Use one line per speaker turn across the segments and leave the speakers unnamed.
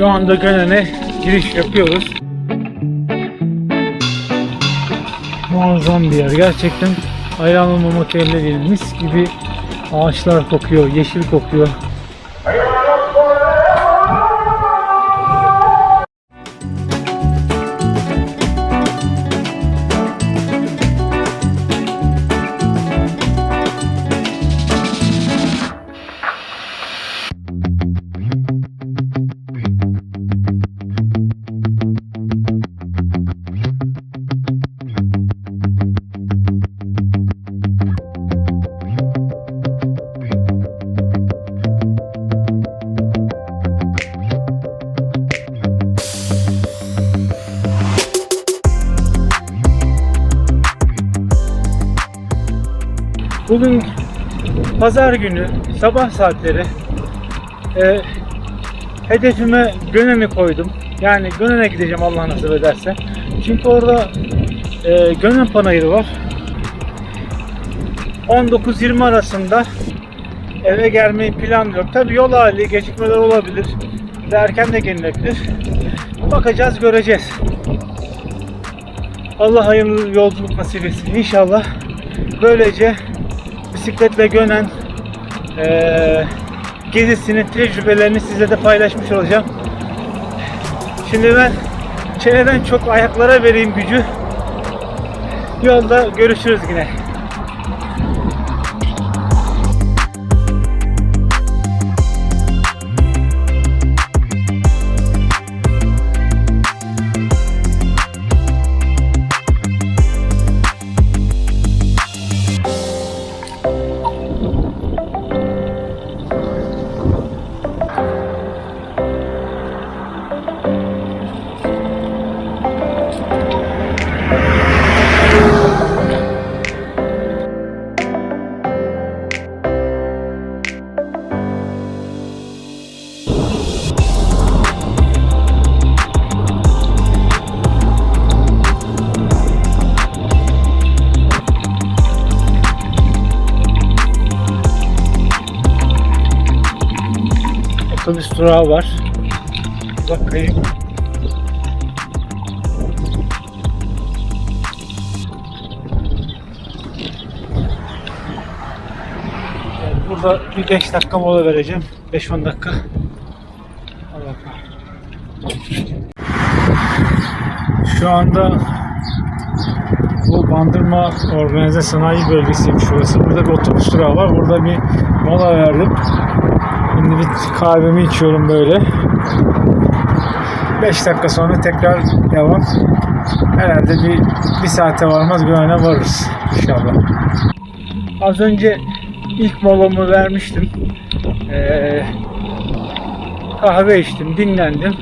Şu anda Gönen'e giriş yapıyoruz. Muazzam bir yer. Gerçekten hayran olmamak elde değil. Mis gibi ağaçlar kokuyor, yeşil kokuyor. Bugün pazar günü sabah saatleri e, hedefime Gönen'i koydum. Yani Gönen'e gideceğim Allah nasip ederse. Çünkü orada e, Gönen Panayırı var. 19-20 arasında eve gelmeyi planlıyorum. Tabii yol hali gecikmeler olabilir. De erken de gelinebilir. Bakacağız göreceğiz. Allah hayırlı yolculuk nasip etsin inşallah. Böylece bisikletle gönen eee gezisinin tecrübelerini sizle de paylaşmış olacağım. Şimdi ben çeneden çok ayaklara vereyim gücü. Yolda görüşürüz yine. Otobüs durağı var. Bakayım. Burada bir 5 dakika mola vereceğim. 5-10 dakika. Şu anda bu Bandırma Organize Sanayi Bölgesiymiş şurası. Burada bir otobüs durağı var. Burada bir mola verdim. Şimdi bir kahvemi içiyorum böyle. 5 dakika sonra tekrar devam. Herhalde bir, bir saate varmaz güvene varırız inşallah. Az önce ilk molamı vermiştim. Ee, kahve içtim, dinlendim.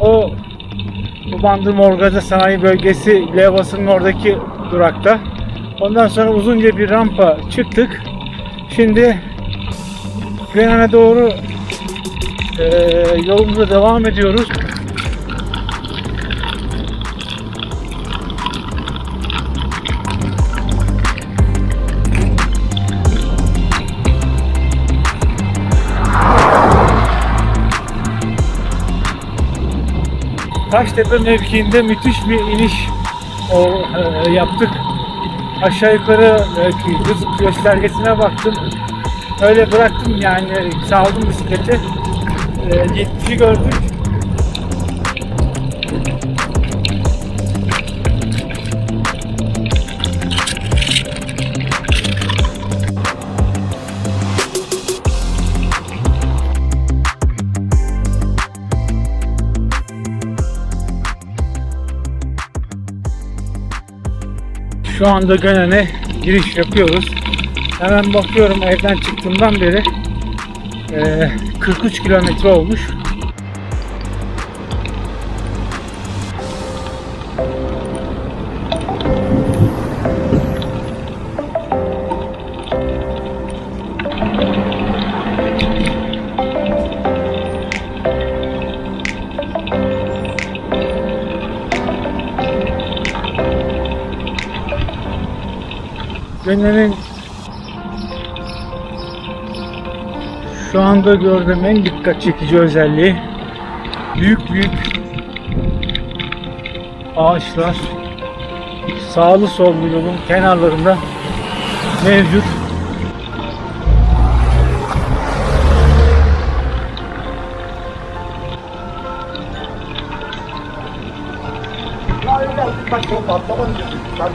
O bu Bandırma Sanayi Bölgesi levhasının oradaki durakta. Ondan sonra uzunca bir rampa çıktık. Şimdi Gönen'e doğru eee yolumuza devam ediyoruz. Taştepe mevkiinde müthiş bir iniş o, e, yaptık. Aşağı yukarı e, göstergesine baktım. Öyle bıraktım yani saldım bisikleti. E, 70'i gördük. Şu anda Gönen'e giriş yapıyoruz. Hemen bakıyorum evden çıktığımdan beri eee, 43 kilometre olmuş. Gönen'in şu anda gördüğüm en dikkat çekici özelliği Büyük büyük ağaçlar sağlı sollu yolun kenarlarında mevcut.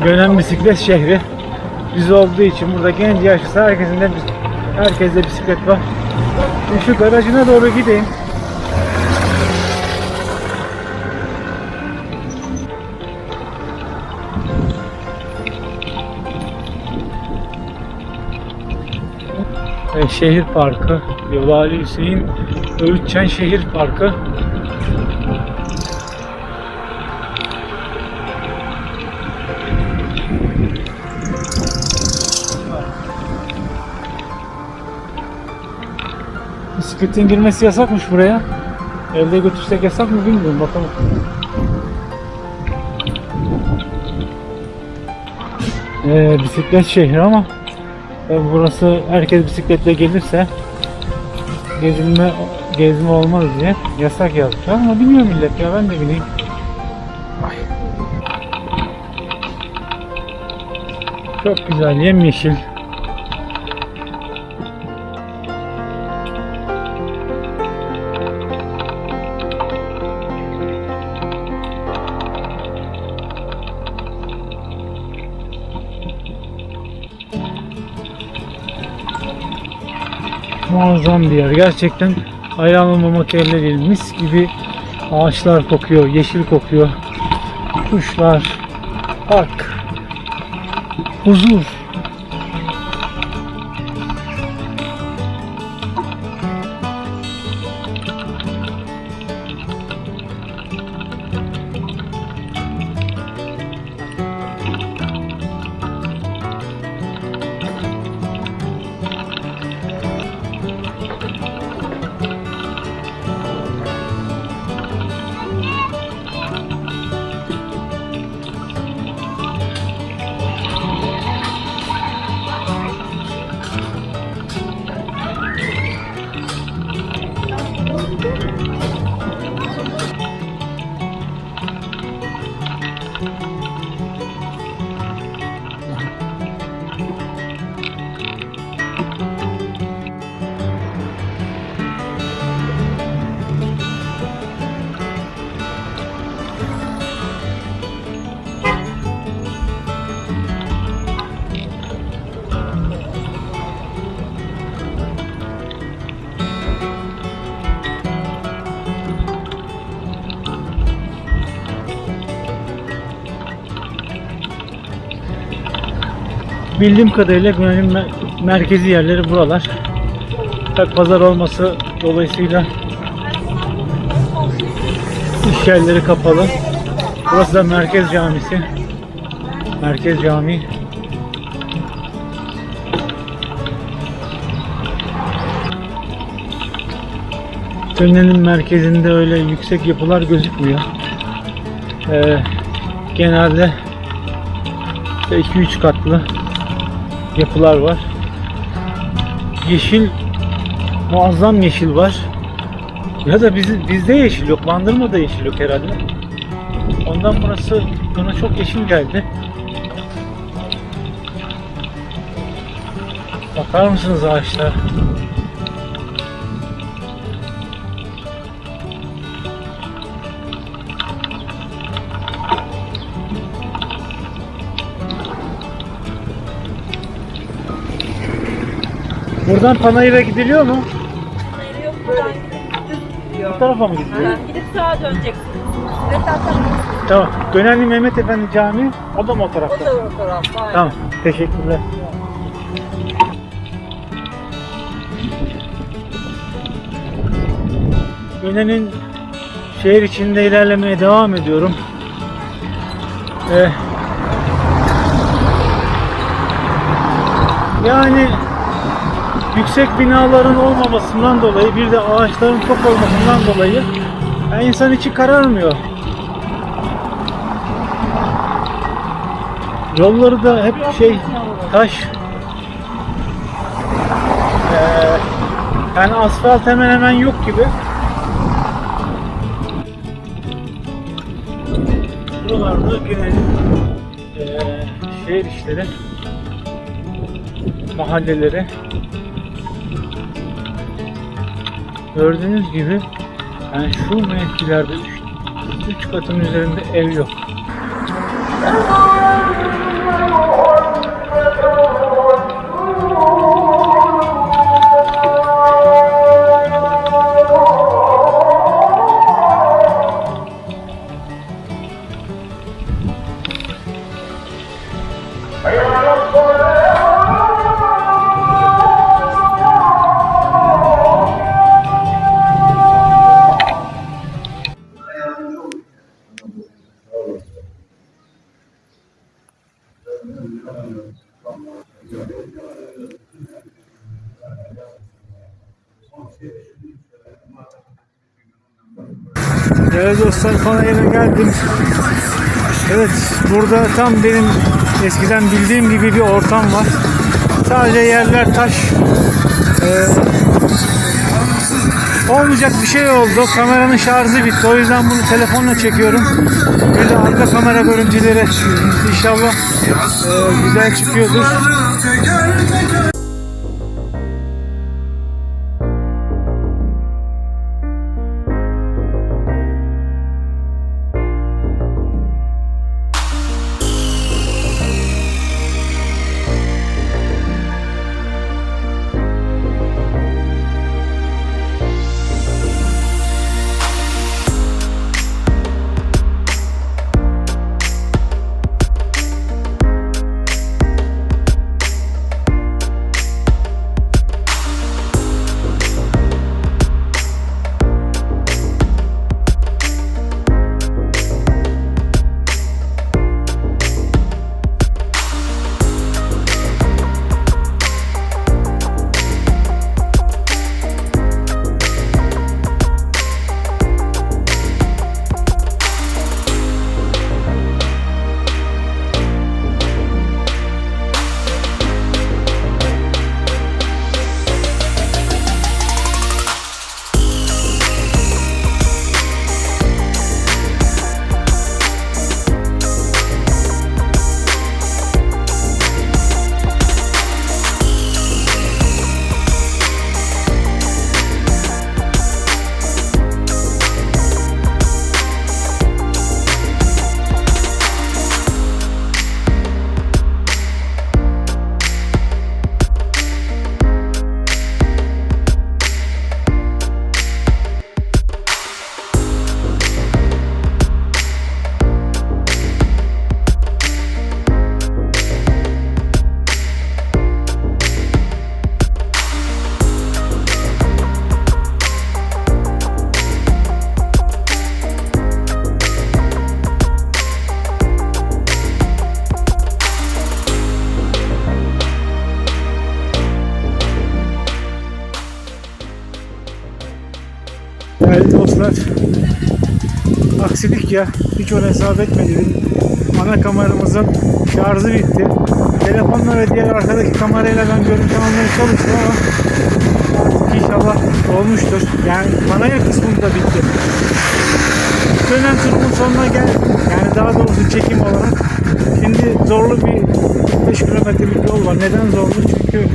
Gönen bisiklet şehri. Biz olduğu için burada genç yaşlısı herkesin de herkeste bisiklet var. Şimdi şu garajına doğru gideyim. Şehir parkı, Vali Hüseyin Öğütçen Şehir Parkı. Bisikletin girmesi yasakmış buraya. Elde götürsek yasak mı bilmiyorum bakalım. Ee, bisiklet şehri ama e, burası herkes bisikletle gelirse gezinme gezme olmaz diye yasak yazmışlar ama bilmiyorum millet ya ben de bileyim. Çok güzel yemyeşil. Muazzam bir yer. Gerçekten ayağlanmamak elde değil. Mis gibi ağaçlar kokuyor, yeşil kokuyor. Kuşlar, park, huzur. thank you Bildiğim kadarıyla Gönen'in mer- merkezi yerleri buralar. Tabi pazar olması dolayısıyla iş yerleri kapalı. Burası da Merkez Camisi. Merkez Camii. Gönen'in merkezinde öyle yüksek yapılar gözükmüyor. Ee, genelde 2-3 katlı yapılar var. Yeşil muazzam yeşil var. Ya da biz, bizde yeşil yok. Bandırma'da yeşil yok herhalde. Ondan burası bana çok yeşil geldi. Bakar mısınız ağaçlara? Buradan Panayır'a gidiliyor mu?
Hayır yok buradan gidiyor.
Bu tarafa mı gidiliyor?
Aha, Gidip sağa döneceksiniz. Bisiklet zaten
Tamam. Gönenli Mehmet Efendi Camii o da mı o
o
tarafta?
da o tarafta. aynen.
Tamam. Teşekkürler. Gönen'in şehir içinde ilerlemeye devam ediyorum. Ee, yani yüksek binaların olmamasından dolayı bir de ağaçların çok olmasından dolayı yani insan içi kararmıyor. Yolları da hep şey taş. Ee, yani asfalt hemen hemen yok gibi. Buralarda gene eee şehir işleri mahalleleri gördüğünüz gibi yani şu mevkilerde 3 katın üzerinde ev yok. Evet dostlar Panayır'a geldim. Evet burada tam benim eskiden bildiğim gibi bir ortam var. Sadece yerler taş. Ee, olmayacak bir şey oldu. Kameranın şarjı bitti. O yüzden bunu telefonla çekiyorum. Bir de arka kamera görüntüleri inşallah e, güzel çıkıyordur. Değerli dostlar, aksilik ya, hiç onu hesap etmedim. Ana kameramızın şarjı bitti. Telefonla ve diğer arkadaki kamerayla ben görüntü almaya çalıştım ama artık inşallah olmuştur. Yani panayır kısmında bitti. Dönem turumun sonuna geldim. Yani daha doğrusu çekim olarak. Şimdi zorlu bir 5 kilometrelik yol var. Neden zorlu? Çünkü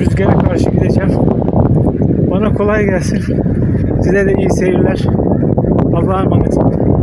rüzgara karşı gideceğim. Bana kolay gelsin. Size de iyi seyirler. Allah'a emanet olun.